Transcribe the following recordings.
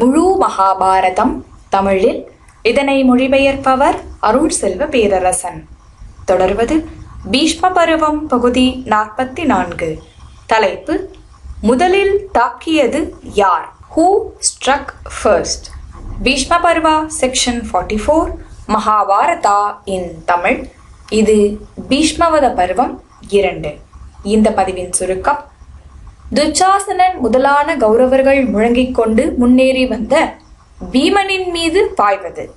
முழு மகாபாரதம் தமிழில். இதனை மொழிபெயர்ப்பவர் அருள் செல்வ பேரரசன். தொடர்வது பீஷ்ம பருவம் பகுதி நாற்பத்தி நான்கு தலைப்பு முதலில் தாக்கியது யார்? Who struck first Bhishma Parva section forty four Mahabharata in Tamil. இது பீஷ்மவத பருவம் இரண்டு. இந்த பதிவின் சுருக்கம் துச்சாசனன் முதலான கௌரவர்கள் முழங்கிக் கொண்டு முன்னேறி வந்த பீமனின் மீது பாய்வது.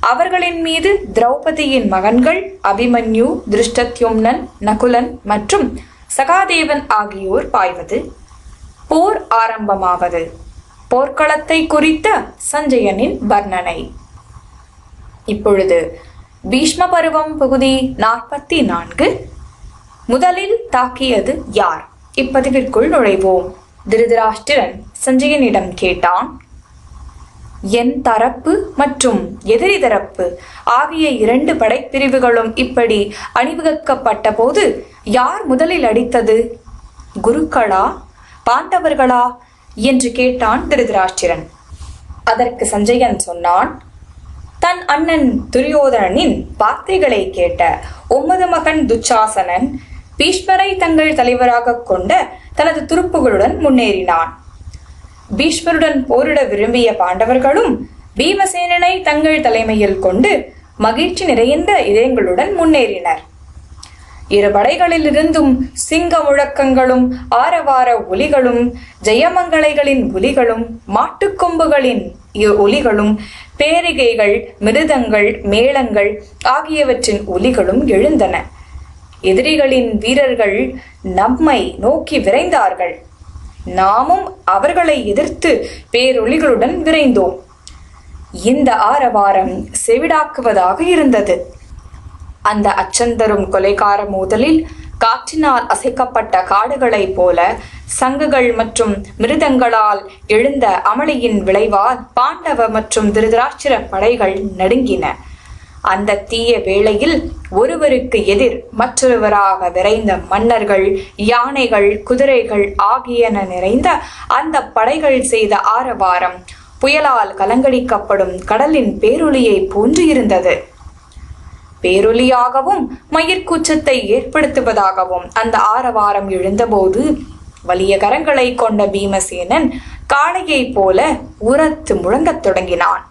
அவர்களின் மீது திரௌபதியின் மகன்கள் அபிமன்யு திருஷ்டத்யும்னன் நகுலன் மற்றும் சகாதேவன் ஆகியோர் பாய்வது. போர் ஆரம்பமாவது. போர்க்களத்தை குறித்த சஞ்சயனின் வர்ணனை. இப்பொழுது பீஷ்ம பருவம் பகுதி நாற்பத்தி நான்கு. முதலில் தாக்கியது யார்? இப்பதிவிற்குள் நுழைவோம். திருதராஷ்டிரன் சஞ்சயனிடம் கேட்டான் என் தரப்பு மற்றும் எதிரி தரப்பு ஆகிய இரண்டு படைப்பிரிவுகளும் இப்படி அணிவகுக்கப்பட்ட போது யார் முதலில் அடித்தது? குருக்களா பாண்டவர்களா? என்று கேட்டான் திருதராஷ்டிரன். அதற்கு சஞ்சயன் சொன்னான் தன் அண்ணன் துரியோதனனின் வார்த்தைகளை கேட்ட உமது மகன் துச்சாசனன் பீஷ்மரை தங்கள் தலைவராக கொண்ட தனது துருப்புகளுடன் முன்னேறினான். பீஷ்மருடன் போரிட விரும்பிய பாண்டவர்களும் பீமசேனனை தங்கள் தலைமையில் கொண்டு மகிழ்ச்சி நிறைந்த இதயங்களுடன் முன்னேறினர். இரு படைகளிலிருந்தும் சிங்க முழக்கங்களும் ஆரவார ஒலிகளும் ஜெயமங்களைகளின் ஒலிகளும் மாட்டுக்கொம்புகளின் ஒலிகளும் பேரிகைகள் மிருதங்கள் மேளங்கள் ஆகியவற்றின் ஒலிகளும் எழுந்தன. எதிரிகளின் வீரர்கள் நம்மை நோக்கி விரைந்தார்கள். நாமும் அவர்களை எதிர்த்து பேரொலிகளுடன் விரைந்தோம். இந்த ஆரவாரம் செவிடாக்குவதாக இருந்தது. அந்த அச்சந்தரும் கொலைகார மோதலில் காற்றினால் அசைக்கப்பட்ட காடுகளைப் போல சங்குகள் மற்றும் மிருதங்களால் எழுந்த அமளியின் விளைவால் பாண்டவ மற்றும் திருதராட்சிர படைகள் நடுங்கின. அந்த தீய வேளையில் ஒருவருக்கு எதிர் மற்றொருவராக விரைந்த மன்னர்கள் யானைகள் குதிரைகள் ஆகியன நிறைந்த அந்த படைகள் செய்த ஆரவாரம் புயலால் கலங்கடிக்கப்படும் கடலின் பேரொலியை போன்று இருந்தது. பேரொலியாகவும் மயிர்கூச்சத்தை ஏற்படுத்துவதாகவும் அந்த ஆரவாரம் எழுந்தபோது வலிய கரங்களை கொண்ட பீமசேனன் காளையைப் போல உரத்து முழங்கத் தொடங்கினான்.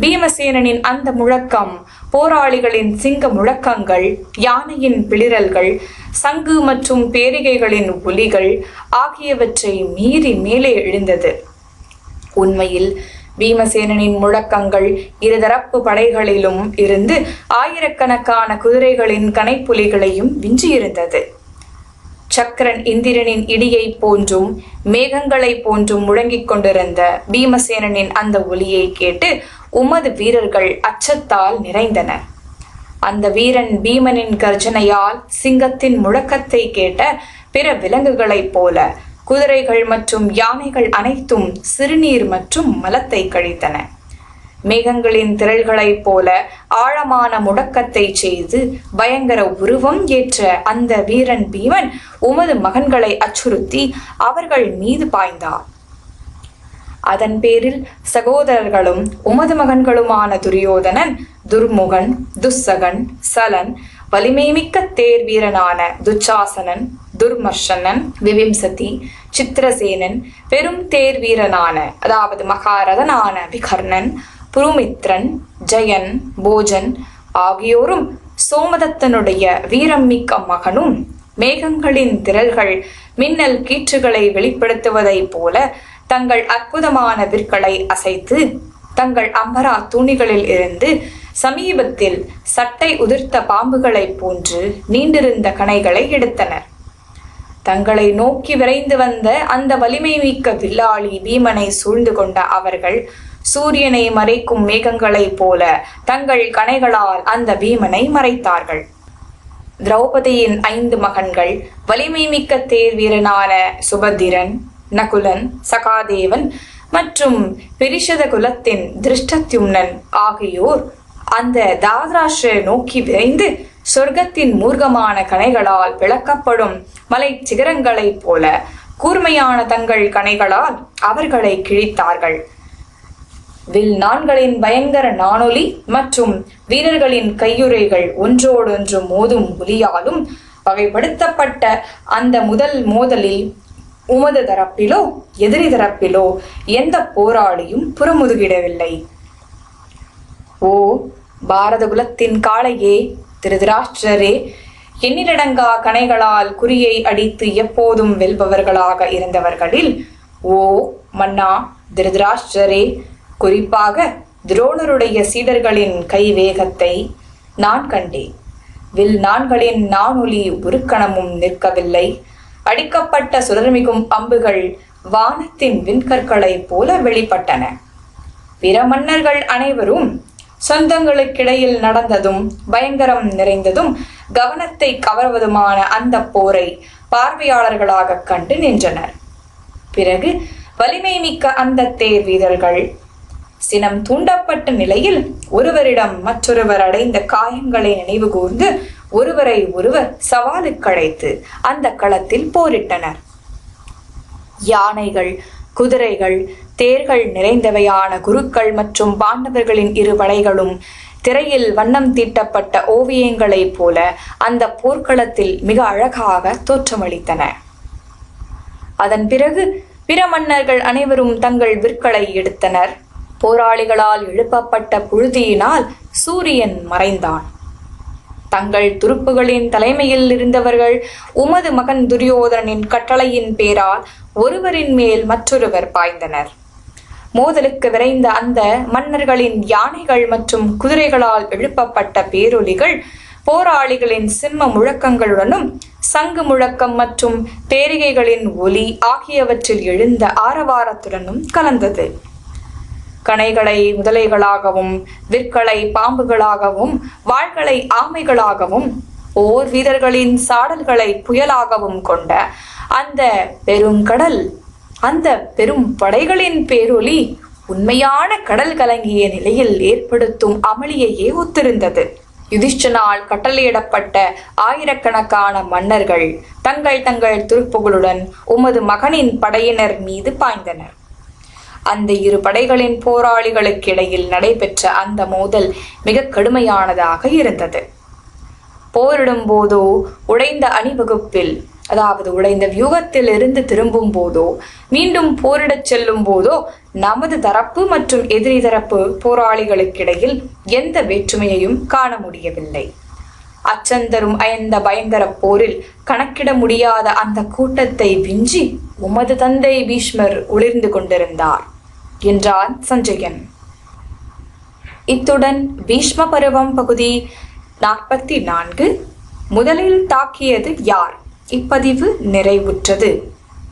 பீமசேனனின் அந்த முழக்கம் போராளிகளின் சிங்க முழக்கங்கள் யானையின் பிளிரல்கள் சங்கு மற்றும் பேரிகைகளின் ஒலிகள் ஆகியவற்றை மீறி மேலே எழுந்தது. உண்மையில் பீமசேனனின் முழக்கங்கள் இருதரப்பு படைகளிலும் இருந்து ஆயிரக்கணக்கான குதிரைகளின் கனைப்புலிகளையும் விஞ்சியிருந்தது. சக்கரன் இந்திரனின் இடியைப் போன்றும் மேகங்களைப் போன்றும் முழங்கிக் கொண்டிருந்த பீமசேனனின் அந்த ஒலியை கேட்டு உமது வீரர்கள் அச்சத்தால் நிறைந்தனர். அந்த வீரன் பீமனின் கர்ஜனையால் சிங்கத்தின் முழக்கத்தை கேட்ட பிற விலங்குகளைப் போல குதிரைகள் மற்றும் யானைகள் அனைத்தும் சிறுநீர் மற்றும் மலத்தை கழித்தன. மேகங்களின் திரள்களைப் போல ஆழமான முடக்கத்தை செய்து பயங்கர உருவம் ஏற்ற அந்த வீரன் பீமன் உமது மகன்களை அச்சுறுத்தி அவர்கள் மீது பாய்ந்தார் அதன் பேரில் சகோதரர்களும் உமது மகன்களுமான துரியோதனன் துர்முகன் துஸ்ஸகன் சலன் வலிமைமிக்க தேர் வீரனான துச்சாசனன் துர்மர்ஷனன் விவிம்சதி சித்திரசேனன் பெரும் தேர் வீரனான அதாவது மகாரதனான விகர்ணன் புருமித்ரன் ஜெயன் போஜன் ஆகியோரும் சோமதத்தனுடைய வீரம் மிக்க மகனும் மேகங்களின் திரள்கள் மின்னல் கீற்றுகளை வெளிப்படுத்துவதைப் போல தங்கள் அற்புதமான விற்களை அசைத்து தங்கள் அம்பரா தூணிகளில் இருந்து சமீபத்தில் சட்டை உதிர்த்த பாம்புகளைப் போன்று நீண்டிருந்த கணைகளை எடுத்தனர். தங்களை நோக்கி விரைந்து வந்த அந்த வலிமை மிக்க வில்லாளி பீமனை சூழ்ந்து கொண்ட அவர்கள் சூரியனை மறைக்கும் மேகங்களைப் போல தங்கள் கணைகளால் அந்த பீமனை மறைத்தார்கள். திரௌபதியின் ஐந்து மகன்கள் வலிமை மிக்க தேர் வீரனான சுபத்திரன் நகுலன் சகாதேவன் மற்றும் பெரிஷத குலத்தின் திருஷ்டத்யும்னன் ஆகியோர் அந்த தாதராஷ்டிர நோக்கி விரைந்து சொர்க்கத்தின் மூர்க்கமான கணைகளால் விளக்கப்படும் மலை சிகரங்களைப் போல கூர்மையான தங்கள் கணைகளால் அவர்களை கிழித்தார்கள். வில் நான்களின் பயங்கர நாணொலி மற்றும் வீரர்களின் கையுறைகள் ஒன்றோடொன்று மோதும் ஒலியாலும் வகைப்படுத்தப்பட்ட அந்த முதல் மோதலில் உமது தரப்பிலோ எதிரி தரப்பிலோ எந்த போராளியும் புறமுதுகிடவில்லை. ஓ பாரத குலத்தின் காளையே திருதராஷ்டிரரே எண்ணிலடங்கா கணைகளால் குறியை அடித்து எப்போதும் வெல்பவர்களாக இருந்தவர்களில் ஓ மன்னா திருதராஷ்டிரரே குறிப்பாக துரோணருடைய சீடர்களின் கை வேகத்தை நான் கண்டேன். வில் நான்களின் நானொலி ஒரு கணமும் நிற்கவில்லை. அடிக்கப்பட்ட சுடர்மிகும் அம்புகள் வானத்தின் விண்கற்களைப் போல வெளிப்பட்டன. பிற மன்னர்கள் அனைவரும் சொந்தங்களுக்கிடையில் நடந்ததும் பயங்கரம் நிறைந்ததும் கவனத்தை கவர்வதுமான அந்த போரை பார்வையாளர்களாக கண்டு நின்றனர். பிறகு வலிமை மிக்க அந்த தேர் வீரர்கள் சினம் தூண்டப்பட்ட நிலையில் ஒருவரிடம் மற்றொருவர் அடைந்த காயங்களை நினைவு கூர்ந்து ஒருவரை ஒருவர் சவாலுக்கழைத்து அந்த களத்தில் போரிட்டனர். யானைகள் குதிரைகள் தேர்கள் நிறைந்தவையான குருக்கள் மற்றும் பாண்டவர்களின் இரு படைகளும் திரையில் வண்ணம் தீட்டப்பட்ட ஓவியங்களைப் போல அந்த போர்க்களத்தில் மிக அழகாக தோற்றமளித்தன. அதன் பிறகு பிற மன்னர்கள் அனைவரும் தங்கள் விற்களை எடுத்தனர். போராளிகளால் எழுப்பப்பட்ட புழுதியினால் சூரியன் மறைந்தான். தங்கள் துருப்புகளின் தலைமையில் இருந்தவர்கள் உமது மகன் துரியோதனின் கட்டளையின் பேரால் ஒருவரின் மேல் மற்றொருவர் பாய்ந்தனர். மோதலுக்கு விரைந்த அந்த மன்னர்களின் யானைகள் மற்றும் குதிரைகளால் எழுப்பப்பட்ட பேரொலிகள் போராளிகளின் சிம்ம முழக்கங்களுடனும் சங்கு முழக்கம் மற்றும் பேரிகைகளின் ஒலி ஆகியவற்றில் எழுந்த ஆரவாரத்துடனும் கலந்தது. கணைகளை முதலைகளாகவும் விற்களை பாம்புகளாகவும் வாள்களை ஆமைகளாகவும் ஓர் வீரர்களின் சாடல்களை புயலாகவும் கொண்ட அந்த பெருங்கடல் அந்த பெரும் படைகளின் பேரொலி உண்மையான கடல் கலங்கிய நிலையில் ஏற்படுத்தும் அமளியையே ஒத்திருந்தது. யுதிஷ்டனால் கட்டளையிடப்பட்ட ஆயிரக்கணக்கான மன்னர்கள் தங்கள் தங்கள் துருப்புகளுடன் உமது மகனின் படையினர் மீது பாய்ந்தனர். அந்த இரு படைகளின் போராளிகளுக்கிடையில் நடைபெற்ற அந்த மோதல் மிக கடுமையானதாக இருந்தது. போரிடும் போதோ உடைந்த அணிவகுப்பில் அதாவது உடைந்த வியூகத்தில் இருந்து திரும்பும் போதோ மீண்டும் போரிடச் செல்லும் போதோ நமது தரப்பு மற்றும் எதிரி தரப்பு போராளிகளுக்கிடையில் எந்த வேற்றுமையையும் காண முடியவில்லை. அச்சந்தரும் அயந்த பயங்கர போரில் கணக்கிட முடியாத அந்த கூட்டத்தை விஞ்சி உமது தந்தை பீஷ்மர் ஒளிர்ந்து கொண்டிருந்தார். என்றார் சஞ்சயன் இத்துடன் பீஷ்ம பருவம் பகுதி நாற்பத்தி நான்கு. முதலில் தாக்கியது யார்? இப்பதிவு நிறைவுற்றது.